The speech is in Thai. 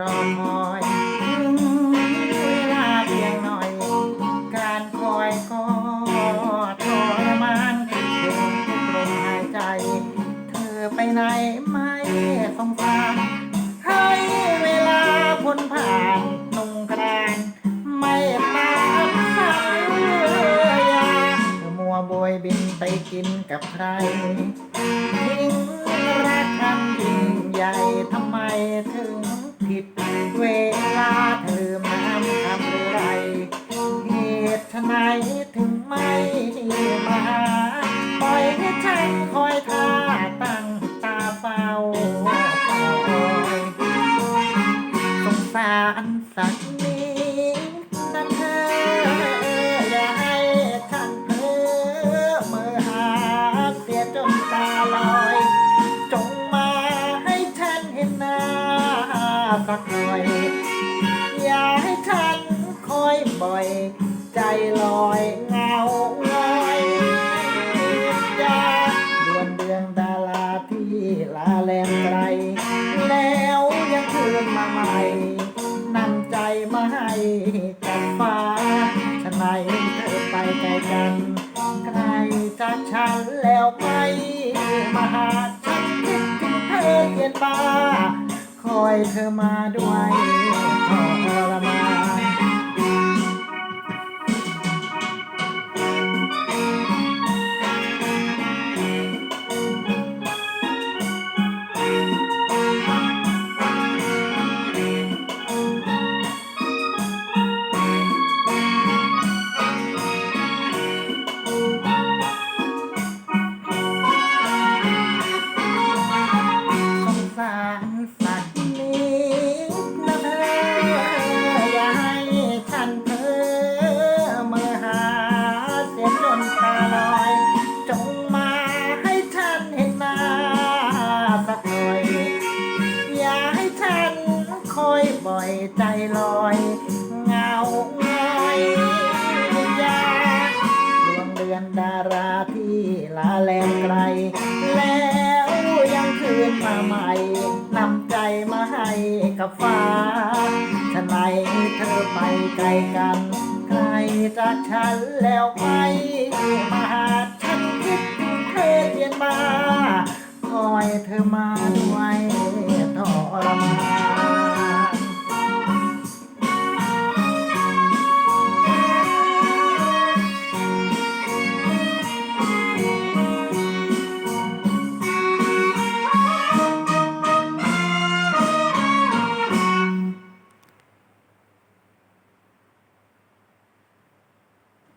รอคอยถึงเวลาเพียงหน่อย การคอยก็ทรมานคิดถึงทุกลมหายใจ เธอไปไหนไม่สงสารให้เวลาพ้นผ่านนุ่งกรานไม่ตามสักยาเธอมัวโบยบินไปกินกับใครทิ้ง ให้ฉันคอยท่าตั้งตาเฝ้าคอยสงสารสักนิดนะเธออย่าให้ฉันเพ้อเมื่อหาเสียจนตาลอย จงมาให้ฉันเห็นหน้าสักหน่อย อย่าให้ฉันคอยบ่อย ใจลอยเงา ลาแลมไกล แล้วยังคืนมาใหม่นำใจมาให้กับฟ้าฉนไหนเธอไปไกลกันใครจากฉันแล้วไปมาหาฉันคิดถึงเธอเย็นบ้าคอยเธอมาด้วย บ่อยใจลอยเงาหงอยยาดวงเดือนดาราที่ลาแลมไกล แล้วยังคืนมาใหม่นำใจมาให้กับฟ้าฉะไหนเธอไปไกลกันใครจากฉันแล้วไปมาหาฉันคิดถึงเธอเย็นมาคอยเธอมา